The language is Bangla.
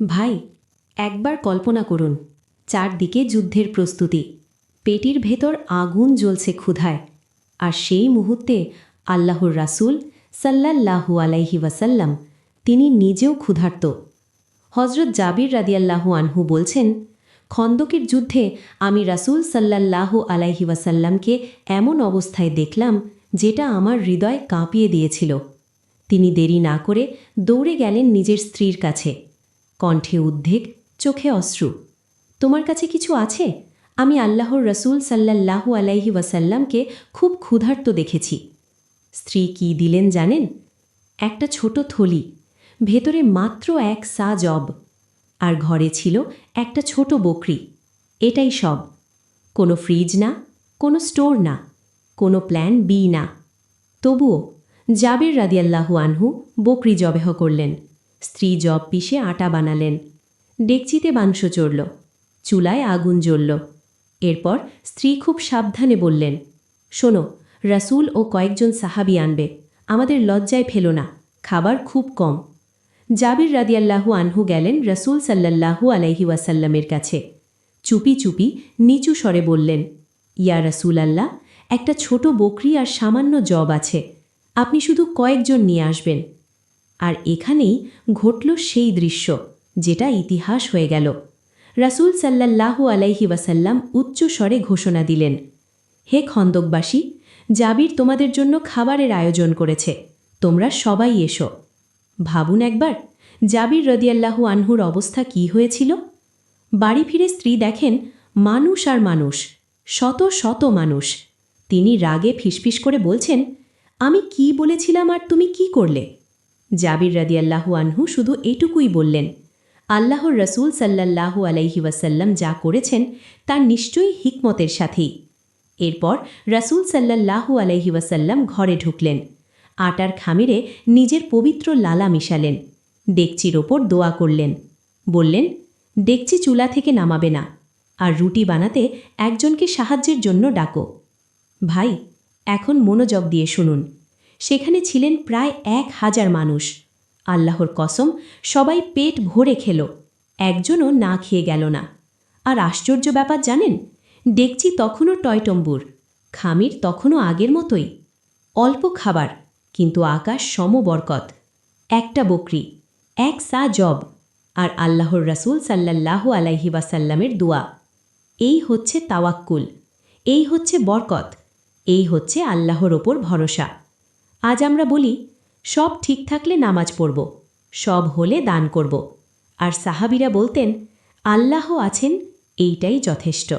ভাই, একবার কল্পনা করুন, চারদিকে যুদ্ধের প্রস্তুতি, পেটির ভেতর আগুন জ্বলছে ক্ষুধায়, আর সেই মুহূর্তে আল্লাহর রাসূল সাল্লাল্লাহু আলাইহি ওয়াসাল্লাম তিনি নিজেও ক্ষুধার্ত। হজরত জাবির রাদিয়াল্লাহু আনহু বলছেন, খন্দকের যুদ্ধে আমি রাসূল সাল্লাল্লাহু আলাইহি ওয়াসাল্লামকে এমন অবস্থায় দেখলাম যেটা আমার হৃদয় কাঁপিয়ে দিয়েছিল। তিনি দেরি না করে দৌড়ে গেলেন নিজের স্ত্রীর কাছে। কণ্ঠে উদ্বেগ, চোখে অশ্রু। তোমার কাছে কিছু আছে? আমি আল্লাহর রসুল সাল্লাল্লাহু আলাইহি ওয়াসাল্লামকে খুব ক্ষুধার্ত দেখেছি। স্ত্রী কি দিলেন জানেন? একটা ছোট থলি, ভেতরে মাত্র এক সা জব, আর ঘরে ছিল একটা ছোট বকরি। এটাই সব। কোনো ফ্রিজ না, কোনো স্টোর না, কোনো প্ল্যান বি না। তবুও জাবির রাদিয়াল্লাহু আনহু বকরি জবেহ করলেন। স্ত্রী জব পিষে আটা বানালেন। ডেকচিতে মাংস চড়ল, চুলায় আগুন জ্বলল। এরপর স্ত্রী খুব সাবধানে বললেন, শোনো, রাসূল ও কয়েকজন সাহাবি আনবে, আমাদের লজ্জায় ফেলো না, খাবার খুব কম। জাবির রাদিয়াল্লাহু আনহু গেলেন রসুল সাল্লাল্লাহু আলাইহি ওয়াসাল্লামের কাছে। চুপি চুপি নিচু স্বরে বললেন, ইয়া রসুল আল্লাহ একটা ছোট বকরি আর সামান্য জব আছে, আপনি শুধু কয়েকজন নিয়ে আসবেন। আর এখানেই ঘটল সেই দৃশ্য, যেটা ইতিহাস হয়ে গেল। রাসূল সাল্লাল্লাহু আলাইহি ওয়াসাল্লাম উচ্চ স্বরে ঘোষণা দিলেন, হে খন্দকবাসী, জাবির তোমাদের জন্য খাবারের আয়োজন করেছে, তোমরা সবাই এসো। ভাবুন একবার, জাবির রদিয়াল্লাহু আনহুর অবস্থা কি হয়েছিল? বাড়ি ফিরে স্ত্রী দেখেন মানুষ আর মানুষ, শত শত মানুষ। তিনি রাগে ফিসফিস করে বলছেন, আমি কি বলেছিলাম আর তুমি কি করলে? জাবির রাদিয়াল্লাহু আনহু শুধু এটুকুই বললেন, আল্লাহর রসুল সাল্লাল্লাহু আলাইহি ওয়াসাল্লাম যা করেছেন তার নিশ্চয়ই হিকমতের সাথেই এরপর রাসূল সাল্লাল্লাহু আলাইহি ওয়াসাল্লাম ঘরে ঢুকলেন, আটার খামিরে নিজের পবিত্র লালা মিশালেন, ডেকচির ওপর দোয়া করলেন, বললেন, ডেকচি চুলা থেকে নামাবে না, আর রুটি বানাতে একজনকে সাহায্যের জন্য ডাকো। ভাই, এখন মনোযোগ দিয়ে শুনুন। সেখানে ছিলেন প্রায় এক হাজার মানুষ। আল্লাহর কসম, সবাই পেট ভরে খেল। একজনও না খেয়ে গেল না। আর আশ্চর্য ব্যাপার জানেন? ডেকচি তখনও টয়টম্বুর। খামির তখনও আগের মতোই। অল্প খাবার, কিন্তু আকাশ সমবরকত। একটা বকরি, এক সা জব, আর আল্লাহর রাসূল সাল্লাল্লাহু আলাইহি ওয়াসাল্লামের দোয়া। এই হচ্ছে তাওয়াক্কুল, এই হচ্ছে বরকত, এই হচ্ছে আল্লাহর ওপর ভরসা। আজ আমরা বলি, সব ঠিক থাকলে নামাজ পড়ব, সব হলে দান করব। আর সাহাবিরা বলতেন, আল্লাহ আছেন, এইটাই যথেষ্ট।